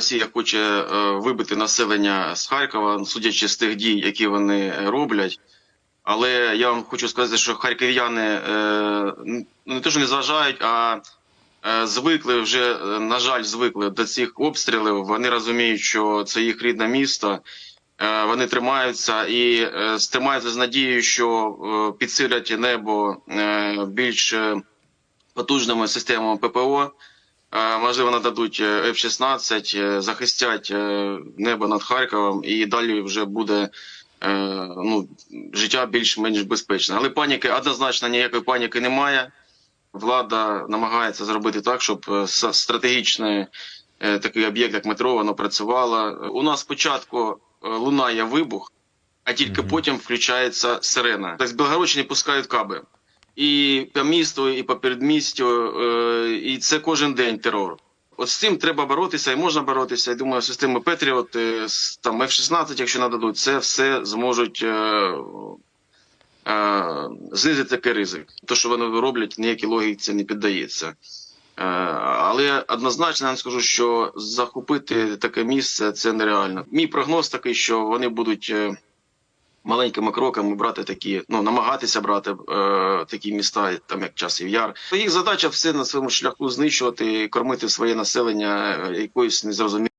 Росія хоче е, вибити населення з Харкова, судячи з тих дій, які вони роблять. Але я вам хочу сказати, що харків'яни е, не те, що не зважають, а е, звикли вже, е, на жаль, звикли до цих обстрілів. Вони розуміють, що це їх рідне місто. Е, Вони тримаються і е, тримаються з надією, що е, підсилять небо е, більш е, потужними системами ППО. Е, Можливо, нададуть е, F-16, е, захистять небо над Харковом, і далі вже буде ну, життя більш-менш безпечне. Але паніки однозначно ніякої паніки немає. Влада намагається зробити так, щоб стратегічний такий об'єкт, як метро, воно працювало. У нас спочатку лунає вибух, а тільки Мгм. потім включається сирена. Так з Білгородщини пускають каби. І по місту, і по передмістю, е, і це кожен день терор. От з цим треба боротися, і можна боротися. Я думаю, системи Петріот, е, там F-16, якщо нададуть, це все зможуть е, е, знизити такий ризик. Те, що вони роблять, ніякій логіці не піддається. Е, але однозначно я вам скажу, що захопити таке місце це нереально. Мій прогноз такий, що вони будуть е, маленькими кроками брати такі, ну намагатися брати е, такі міста, там як часів яр. Їх задача все на своєму шляху знищувати, кормити своє населення е, якоюсь незрозумілою